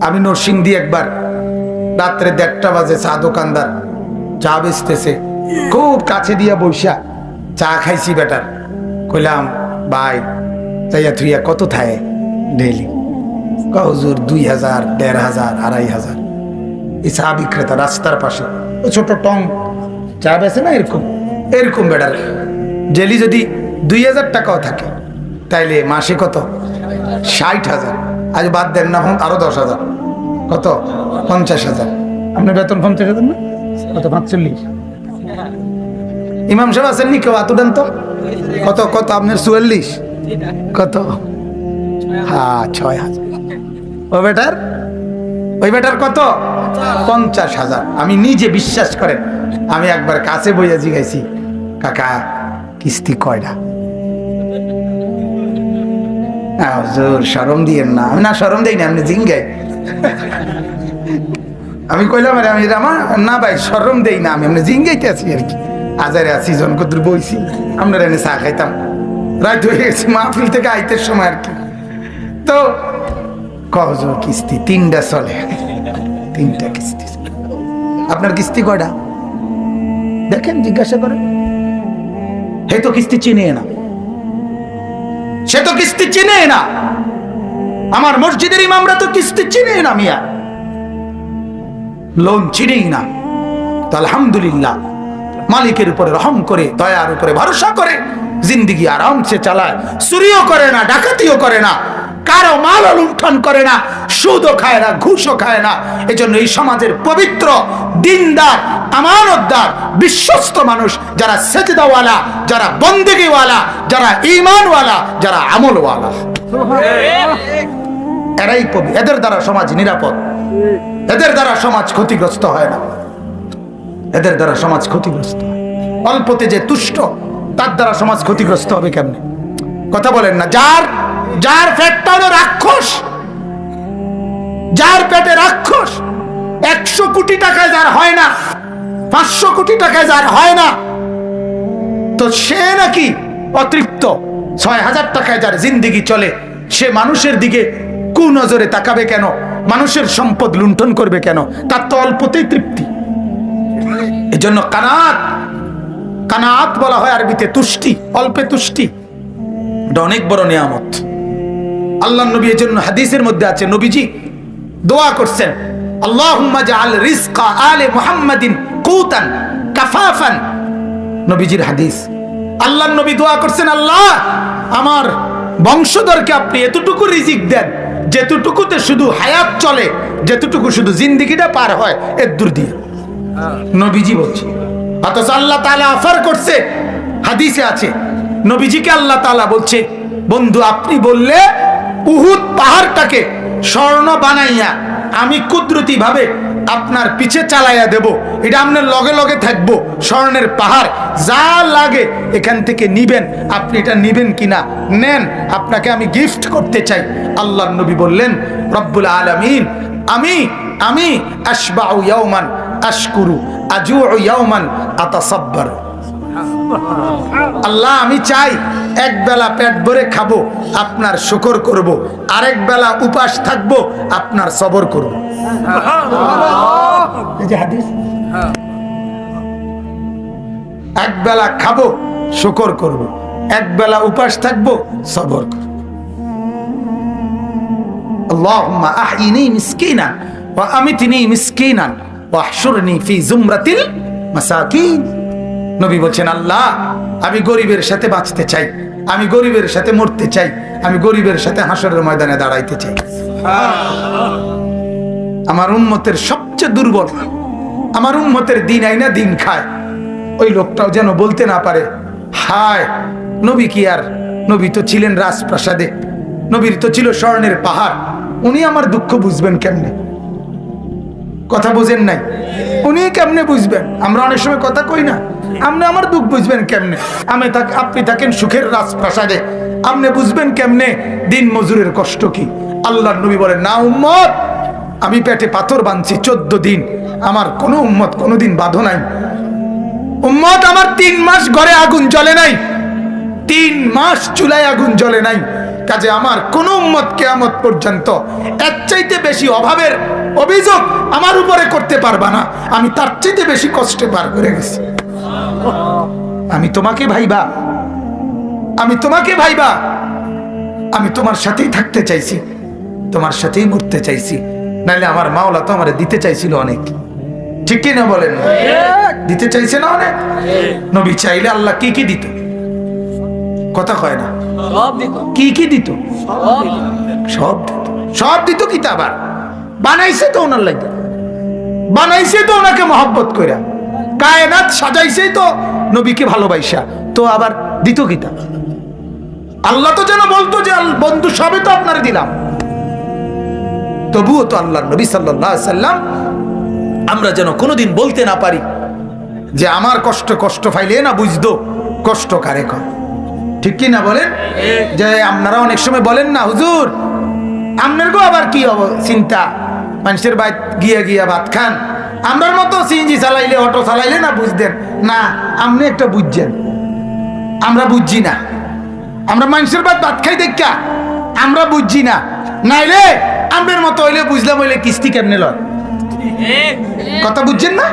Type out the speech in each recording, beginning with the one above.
আমি নরসিংদী একবার রাত্রে দেড়টা বাজে চা দোকানদার, চা বেচতেছে। খুব কাছে দিয়া বৈশা চা খাইছি বেটার। কইলাম, ভাই, যাইয়া থুইয়া কত থায় ডেইলি? কহুজুর দুই হাজার, দেড় হাজার, আড়াই হাজার। এই চা বিক্রেতা রাস্তার পাশে, ও ছোট টং চা বেছে না এরকম? এরকম বেটার। ডেলি যদি দুই হাজার টাকাও থাকে, তাইলে মাসে কত? ষাট হাজার। আজ বাদ দেন না এখন আরও দশ হাজার। কত? পঞ্চাশ হাজার। আপনার বেতন পঞ্চাশ হাজার না? কত? পাঁচচল্লিশ। ইমাম সাহেব আছেন নি কেউ আতুডান তো। কত? কত? আপনার চুয়াল্লিশ। কত? হ্যাঁ ছয় হাজার। ও বেটার? ওই বেটার কত? পঞ্চাশ হাজার। আমি নিজে বিশ্বাস করেন আমি একবার কাছে বইয়া জিগাইছি কাকা কিস্তি কয়টা? জোর সরম দিয়েন না। আমি না সরম দিই না, আপনি জিঙ্গাই আমি কইলাম, আরে, আমি আমার না ভাই সরম দেই না আমি। আপনি জিঙ্গাইতে আছি আর কি। আজারে আছি, জন কত বইছি। আমরা এনে চা খাইতাম। রাত হয়ে গেছে, মাহফিল থেকে আইতের সময় আর কি। তো কজ কিস্তি? তিনটা চলে। তিনটা কিস্তি আপনার কিস্তি কয়টা? দেখেন, জিজ্ঞাসা করেন। হে তো কিস্তি চিনে না। সে তো কিস্তি চিনে না। আমার মসজিদের ইমামরা তো কিস্তি চিনে না মিয়া। লোন চিনেই না। তো আলহামদুলিল্লাহ, মালিকের উপরে রহম করে, দয়ার উপরে ভরসা করে, জিন্দিগি আরামসে চালায়, চুরিও করে না, ডাকাতিও করে না, কারও মাল লুণ্ঠন করে না, সুদও খায় না, ঘুষও খায় না। এজন্য এই সমাজের পবিত্র, দিনদার আমানতদার, বিশ্বস্ত মানুষ, যারা সেজদাওয়ালা, যারা বন্দেগিওয়ালা, যারা ইমানওয়ালা যারা আমলওয়ালা। এরাই পবি, এদের দ্বারা সমাজ নিরাপদ। এদের দ্বারা সমাজ ক্ষতিগ্রস্ত হয় না। এদের দ্বারা সমাজ ক্ষতিগ্রস্ত। অল্পতে যে তুষ্ট, তার দ্বারা সমাজ ক্ষতিগ্রস্ত হবে কেমনে? কথা বলেন না, যার যার পেটটা হলো রাক্ষস, যার পেটে রাক্ষস, একশো কোটি টাকায় যার হয় না পাঁচশো কোটি টাকায় যার হয় না, তো সে নাকি অতৃপ্ত। ছয় হাজার টাকায় যার জিন্দিগি চলে, সে মানুষের দিকে কু নজরে তাকাবে কেন? মানুষের সম্পদ লুণ্ঠন করবে কেন? তার তো অল্পতেই তৃপ্তি। এজন্য কানাত কানাত বলা হয় আরবিতে তুষ্টি, অল্পে তুষ্টি। এটা অনেক বড় নিয়ামত। আল্লাহ নবী এর জন্য হাদিসের মধ্যে আছে, নবীজি দোয়া করছেন, আল্লাহুম্মা জাআল রিজকা আলে মুহাম্মাদিন কুতান কাফাফান। নবীজির হাদিস। আল্লাহ নবী দোয়া করছেন, আল্লাহ, আমার বংশধরকে আপনি এতটুকু রিজিক দেন, যেতটুকুতে শুধু হায়াত চলে, যেতটুকু শুধু জিন্দিগিটা পার হয়, এর দূর দিয়ে। নবীজি বলছে, অথচ আল্লাহ তাআলা অফার করছে, হাদিসে আছে। নবীজিকে আল্লাহ তাআলা বলছে, বন্ধু, আপনি বললে উহুদ পাহাড়টাকে স্বর্ণ বানাইয়া আমি কুদরতি ভাবে আপনার পিছে চালাইয়া দেব। এটা আপনার লগে লগে থাকব, স্বর্ণের পাহাড়। যা লাগে এখান থেকে নিবেন। আপনি এটা নিবেন কিনা? নেন। আপনাকে আমি গিফট করতে চাই। আল্লাহ নবী বললেন, রব্বুল আলমিন, আমি আমি, আশবাউ ইয়াউমান, আশকুরু আজু ইয়াউমান, আতাসাব্বার। আল্লাহ আমি চাই এক বেলা পেট ভরে খাবো আপনার শুকর করব আরেক বেলা উপাস থাকবো আপনার সবর করব এই যে হাদিস এক বেলা খাবো শুকর করব এক বেলা উপাস থাকবো সবর করব اللهم أحيني مسكينا وأمتني مسكينا واحشرني في زمرة المساكين নবী বলছেন, আল্লাহ, আমি গরিবের সাথে বাঁচতে চাই, আমি গরিবের সাথে মরতে চাই, আমি গরিবের সাথে হাসরের ময়দানে দাঁড়াইতে চাই। আমার উন্মতের সবচেয়ে দুর্বল, আমার উম্মতের দিন আইনা দিন খায়। ওই লোকটাও যেন বলতে না পারে, হায়, নবী কি আর, নবী তো ছিলেন রাজপ্রাসাদে, নবীর তো ছিল স্বর্ণের পাহাড়, উনি আমার দুঃখ বুঝবেন কেমনে? কথা বোঝেন নাই। উনি কেমনে বুঝবেন? আমরা অনেক সময় কথা কই না। আপনি আমার দুঃখ বুঝবেন কেমনে? আমি আপনি থাকেন সুখের রাজপ্রাসাদে। আপনি বুঝবেন কেমনে? দিন মজুরের কষ্ট কি? আল্লাহর নবী বলেন, না উম্মত, আমি পেটে পাথর বাঁধছি চোদ্দ দিন। আমার কোনো উম্মত কোনোদিন বাঁধো নাই। উম্মত, আমার তিন মাস ঘরে আগুন জ্বলে নাই। তিন মাস চুলায় আগুন জ্বলে নাই। কাজে আমার কোন উম্মত কেয়ামত পর্যন্ত এর চাইতে বেশি অভাবের অভিযোগ আমার উপরে করতে পারবা না। আমি তার চাইতে বেশি কষ্টে পার করে গেছি। আমি তোমাকে ভাইবা। আমি তোমাকে ভাইবা। আমি তোমার সাথেই থাকতে চাইছি। তোমার সাথেই মরতে চাইছি। নাহলে আমার মাওলা তো আমার দিতে চাইছিল অনেক। ঠিক কি না বলেন? দিতে চাইছে না অনেক? নবী চাইলে আল্লাহ কি কি দিত? কথা কয় না। কি কি দিত? সব দিত। সব দিত। কি আবার? বানাইছে তো ওনার লাগে বানাইছে তো ওনাকে মহব্বত কইরা। কায়নাত সাজাইছে তো নবীকে ভালোবাসা তো আবার দিত কি আল্লাহ তো যেন বলতো যে বন্ধু সবে তো আপনারে দিলাম। তবুও তো আল্লাহ নবী সাল্লাহ সাল্লাম আমরা যেন কোনোদিন বলতে না পারি যে আমার কষ্ট কষ্ট ফাইলে না বুঝতো কষ্ট কারে কর ঠিক কি না বলেন? যে আপনারা অনেক সময় বলেন না, হুজুর আপনার গো আবার কি হব চিন্তা? মানুষের বাইত গিয়া গিয়া ভাত খান। আমরার মতো সিএনজি চালাইলে, অটো চালাইলে না বুঝতেন? না, আপনি একটা বুঝছেন। আমরা বুঝছি না। আমরা মানুষের বাদ ভাত খাই দেখা আমরা বুঝছি না। নাইলে আমনের মতো হইলে বুঝলাম হইলে কিস্তি কেমনে লয়? কথা বুঝছেন না?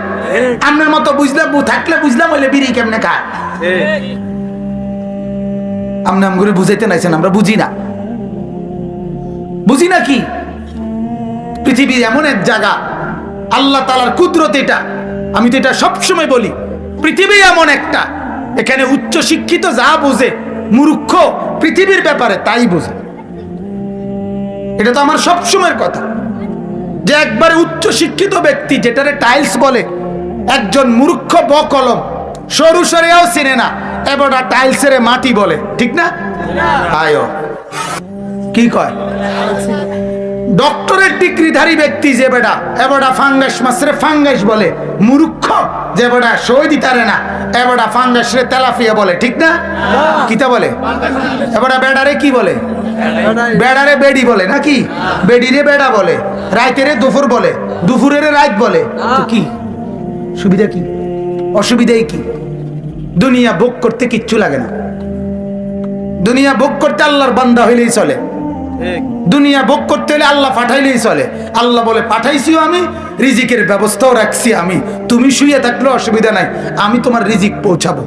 আমনের মতো বুঝলাম, থাকলে বুঝলাম হইলে বিড়ি কেমনে খায়? আপনি আমগুলো বুঝাইতে নাইছেন, আমরা বুঝি না। বুঝি না কি? পৃথিবী এমন এক জায়গা, আল্লাহ তালার কুদরত এটা। আমি তো এটা সবসময় বলি, পৃথিবী এমন একটা, এখানে উচ্চ শিক্ষিত যা বোঝে, মূর্খ পৃথিবীর ব্যাপারে তাই বোঝে। এটা তো আমার সবসময়ের কথা। যে একবারে উচ্চ শিক্ষিত ব্যক্তি যেটারে টাইলস বলে, একজন মূর্খ ব কলম সরু সরেও চিনে না এবারটা টাইলসের মাটি বলে, ঠিক না? আয়ো। কি কয়? ডক্টরের ডিগ্রিধারী ব্যক্তি যে বেটা এবারটা ফাঙ্গাস মাসরে ফাঙ্গাস বলে, মূর্খ যে বেটা, সই দিতারে না। এবারটা ফাঙ্গাস রে তেলাফিয়া বলে, ঠিক না? কিতা বলে? এবারটা বেড়ারে কি বলে? বেড়ারে বেডি বলে, নাকি? বেডিরে বেড়া বলে, রাইতেরে দুপুর বলে, দুপুরের রাত বলে। তো কি? সুবিধা কি? অসুবিধাই কি? দুনিয়া ভোগ করতে কিচ্ছু লাগে না। দুনিয়া ভোগ করতে আল্লাহর বান্দা হইলেই চলে। দুনিয়া ভোগ করতে হলে আল্লাহ পাঠাইলেই চলে। আল্লাহ বলে পাঠাইছিও আমি রিজিকের ব্যবস্থাও রাখছি আমি। তুমি শুয়ে থাকলে অসুবিধা নাই আমি তোমার রিজিক পৌঁছাবো।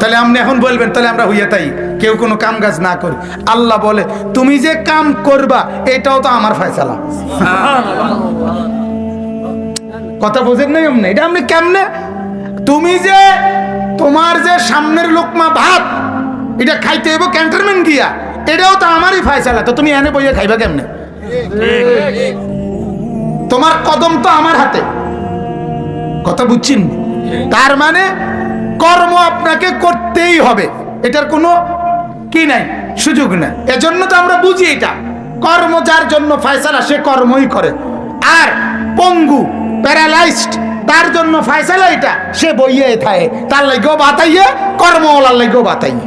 তাহলে আপনি এখন বলবেন তাহলে আমরা হইয়া তাই কেউ কোনো কাম কাজ না করি। আল্লাহ বলে তুমি যে কাম করবা এটাও তো আমার ফয়সালা। কথা বোঝেন নাই আপনি? এটা আপনি কেমনে? তুমি যে তোমার যে সামনের লোকমা ভাত, এটা খাইতে হইব ক্যান্টনমেন্ট গিয়া। এটাও তো আমারই ফায়সালা, তো তুমি এনে বইয়া খাইবা কেমনে? তোমার কদম তো আমার হাতে। কথা বুঝছেন? তার মানে কর্ম আপনাকে করতেই হবে। এটার কোনো কি নাই, সুযোগ নাই। এজন্য তো আমরা বুঝি এটা। কর্ম যার জন্য ফয়সালা, সে কর্মই করে। আর পঙ্গু, প্যারালাইজড তার জন্য ফয়সালা এটা। সে বইয়ে থাকে তার লাগেও বাতাইয়ে, কর্মওয়ালার লাগেও বাতাইয়ে।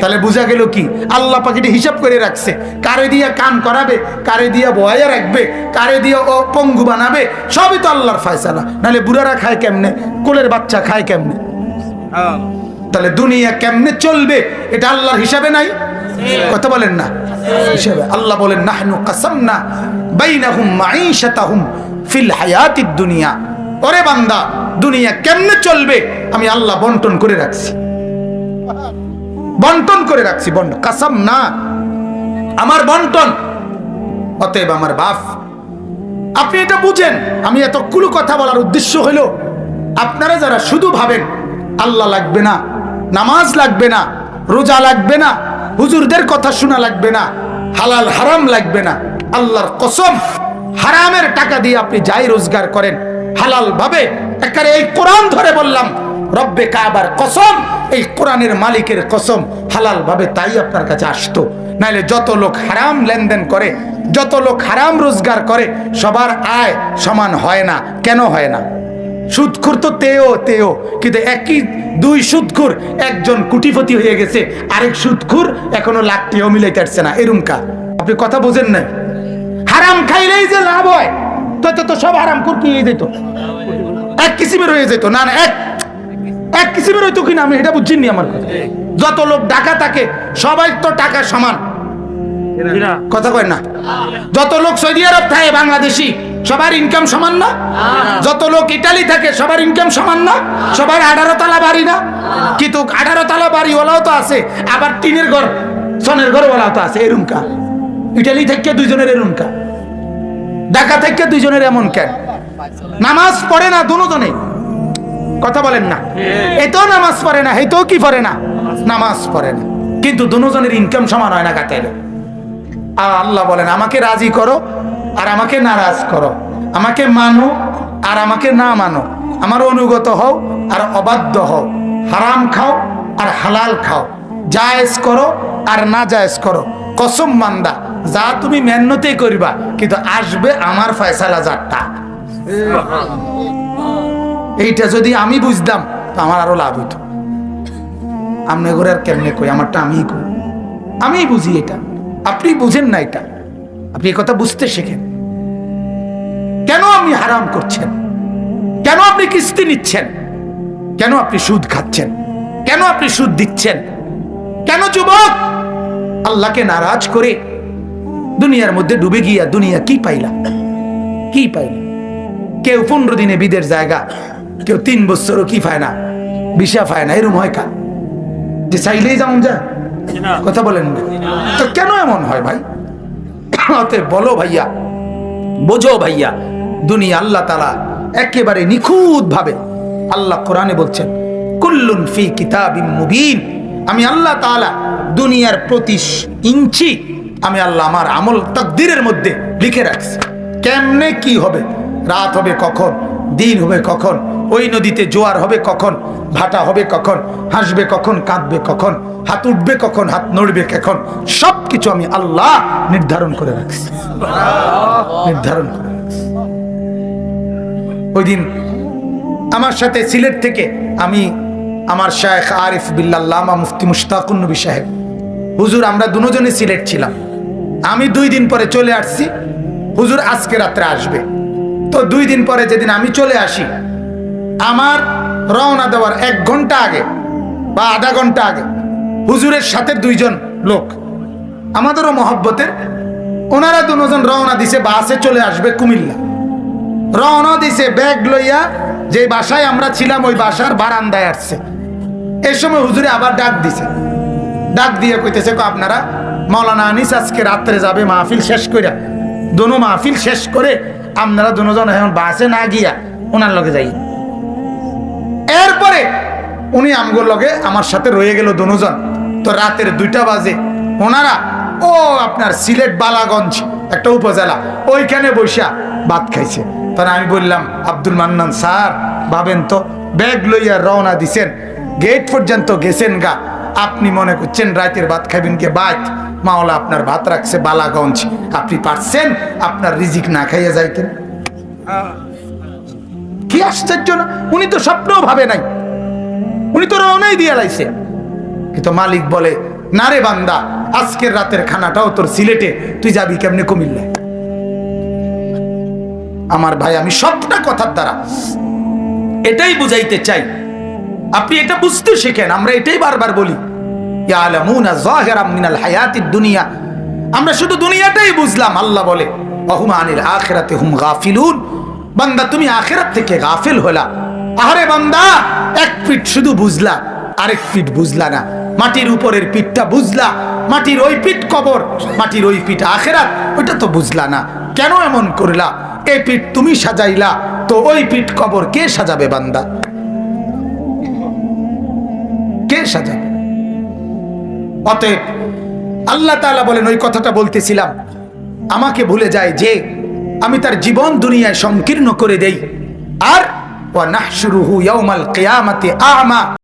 তাহলে বোঝা গেল কি? আল্লাহ পাখিটি হিসাব করে রাখছে। কারে দিয়ে কাম করাবে, কারে দিয়ে বয়া রাখবে, কারে দিয়ে ও পঙ্গু বানাবে, সবই তো আল্লাহর ফয়সালা নাহলে বুড়ারা খায় কেমনে? কোলের বাচ্চা খায় কেমনে? তাহলে দুনিয়া কেমনে চলবে? এটা আল্লাহর হিসাবে নাই? কথা বলেন না। হিসাবে আল্লাহ বলেন, নাহনু কাসামনা বাইনাহুম মাঈশাতাহুম ফিল হায়াতিদ দুনিয়া। ওরে বান্দা, দুনিয়া কেমনে চলবে? আমি আল্লাহ বন্টন করে রাখছি। বন্টন করে রাখছি বন্টন কাসাম না। আমার বন্টন। অতএব আমার বাপ, আপনি এটা বুঝেন। আমি এতগুলো কথা বলার উদ্দেশ্য হলো, আপনারা যারা শুধু ভাবেন, আল্লাহ লাগবে না, নামাজ লাগবে না, রোজা লাগবে না, হুজুরদের কথা শোনা লাগবে না, হালাল হারাম লাগবে না, আল্লাহর কসম, হারামের টাকা দিয়ে আপনি যাই রোজগার করেন হালাল ভাবে একারে এই কোরআন ধরে বললাম, রব্বে কাবার কসম, এই কোরআনের মালিকের কসম হালাল ভাবে তাই আপনার কাছে আসতো। নাইলে যত লোক হারাম লেনদেন করে, যত লোক হারাম রোজগার করে, সবার আয় সমান হয় না। কেন হয় না? সুদখুর তো তেও তেও। কিন্তু একই দুই সুদখুর, একজন কুটিপতি হয়ে গেছে, আরেক সুদখুর এখনও লাখটিও মিলাইতে পারছে না। এরুমকা। আপনি কথা বোঝেন না হারাম খাইলেই যে লাভ হয়। তো তো- সব হারাম কুরকি হয়ে যেত? এক কিসিমের হয়ে যেত। না না এক এক কিসিমের হইতো কিনা আমি এটা বুঝিনি আমার কথা। যত লোক ঢাকা থাকে সবাই তো টাকা সমান। কথা কয় না? যত লোক সৌদি আরব থাকে বাংলাদেশি সবার ইনকাম সমান না? যত লোক ইটালি থাকে সবার ইনকাম সমান না? সবার আঠারো তালা বাড়ি না? কিন্তু আঠারো তালা বাড়ি ওলাও তো আছে আবার টিনের ঘর সনের ঘর ওলাও তো আছে এরুমকা। ইটালি থেকে দুইজনের এরুমকা। ঢাকা থেকে দুইজনের এমন কেন? নামাজ পড়ে না দুজনে? কথা বলেন না। এতেও নামাজ পড়ে না, হেতেও কি পড়ে না? নামাজ পড়ে না। কিন্তু দুজনের ইনকাম সমান হয় না কাতাইলে আর আল্লাহ বলেন, আমাকে রাজি করো আর আমাকে নারাজ করো। আমাকে মানো আর আমাকে না মানো। আমার অনুগত হও আর অবাধ্য হও। হারাম খাও আর হালাল খাও। জায়েজ করো আর না জায়েজ করো। কসম মান্দা যা তুমি মেহনতেই করিবা, কিন্তু আসবে আমার ফয়সালা যারটা এইটা যদি আমি বুঝতাম, তো আমার আরও লাভ হইতো। আপনি করে আর কেমনে কই, আমারটা আমিই কই। আমিই বুঝি এটা। আপনি বুঝেন না এটা। আপনি কথা বুঝতে শেখেন। কেন আপনি হারাম করছেন? কেন আপনি কিস্তি নিচ্ছেন? কেন আপনি সুদ খাচ্ছেন? কেন আপনি সুদ দিচ্ছেন? কেন যুবক? আল্লাহকে নারাজ করে দুনিয়ার মধ্যে ডুবে গিয়া দুনিয়া কি পাইলা? কি পাইলা? কেউ পনেরো দিনে বিদের জায়গা কেউ তিন বছরও কি পায় না বিষা পায় না, এরম হয় কা? যে চাইলেই যেমন যায়। কথা বলেন তো কেন এমন হয় ভাই? অতএব বলো ভাইয়া, বোঝো ভাইয়া, দুনিয়া আল্লাহ তালা একেবারে নিখুঁত ভাবে আল্লাহ কোরআনে বলছেন, কুল্লুন ফি কিতাবিম মুবিন। আমি আল্লাহ তাআলা দুনিয়ার প্রতি ইঞ্চি আমি আল্লাহ আমার আমল তাকদিরের মধ্যে লিখে রাখছি। কেমনে কি হবে? রাত হবে কখন? দিন হবে কখন? ওই নদীতে জোয়ার হবে কখন? ভাটা হবে কখন? হাসবে কখন? কাঁদবে কখন? হাত উঠবে কখন? হাত নড়বে কখন? সব কিছু আমি আল্লাহ নির্ধারণ করে রাখছি। নির্ধারণ করে রাখছি। ওই দিন আমার সাথে সিলেট থেকে আমি আমার শায়েখ আরিফ বিল্লাল্লামা মুফতি মুশতাকুন নবী সাহেব। হুজুর, আমরা দুজনে সিলেট ছিলাম। আমি দুই দিন পরে চলে আসছি। হুজুর আজকে রাত্রে আসবে। তো দুই দিন পরে যেদিন আমি চলে আসি, আমার রওনা দেওয়ার এক ঘণ্টা আগে বা আধা ঘণ্টা আগে হুজুরের সাথে দুইজন লোক, আমাদেরও মহব্বতের, ওনারা দুজন রওনা দিছে, বাসে চলে আসবে কুমিল্লা। রওনা দিছে, ব্যাগ লইয়া যে বাসায় আমরা ছিলাম, ওই বাসার বারান্দায় আসছে। এই সময় হুজুরে আবার ডাক দিছে। ডাক দিয়ে কইতেছে আপনারা মৌলানা আনিস আজকে রাত্রে যাবে, মাহফিল শেষ কইরা। দোনো মাহফিল শেষ করে আপনারা দুজন এখন বাসে না গিয়া ওনার লগে যাই। এরপরে উনি আমগোর লগে আমার সাথে রয়ে গেল দুজন তো রাতের দুইটা বাজে। ওনারা, ও আপনার সিলেট বালাগঞ্জ, একটা উপজেলা, ওইখানে বৈশা ভাত খাইছে। তখন আমি বললাম, আব্দুল মান্নান স্যার, ভাবেন তো, ব্যাগ লইয়া রওনা দিছেন। গেট পর্যন্ত গেছেন গা। আপনি মনে করছেন রাতের ভাত খাবেন কে? বাদ মাওলা আপনার ভাত রাখছে বালাগঞ্জ। আপনি পারছেন? আপনার রিজিক না খাইয়া যাইতেন। কি আশ্চর্য না? উনি তো স্বপ্নও ভাবে নাই। উনি তো রওনাই দিয়ে লাইছে। কিন্তু মালিক বলে, না রে বান্দা, আজকের রাতের খানাটাও তোর সিলেটে। তুই যাবি কেমনে কুমিল্লা আমার ভাই, আমি সবটা কথার দ্বারা এটাই বুঝাইতে চাই। আপনি এটা বুঝতে শেখেন, আমরা এটাই বারবার বলি। আমরা শুধু দুনিয়াটাই বুঝলাম, আল্লাহ বলে হুম গাফিলুন। বান্দা, তুমি থেকে গাফিল হলা। বান্দা, এক শুধু বুঝলা, আরেক বুঝলা না। মাটির উপরের পিঠটা বুঝলা, মাটির ওই পিঠ কবর, মাটির ওই পিঠ আখেরাত, ওইটা তো বুঝলা না। কেন এমন করলা? এই পিঠ তুমি সাজাইলা, তো ওই পিঠ কবর কে সাজাবে বান্দা? কে সাজাবে? অতএব আল্লাহ তালা বলেন, ওই কথাটা বলতেছিলাম। আমাকে ভুলে যায় যে আমি তার জীবন দুনিয়ায় সংকীর্ণ করে দেই। আর ওয়া নাহশুরুহু ইয়াউমাল কিয়ামাতি আ'মা।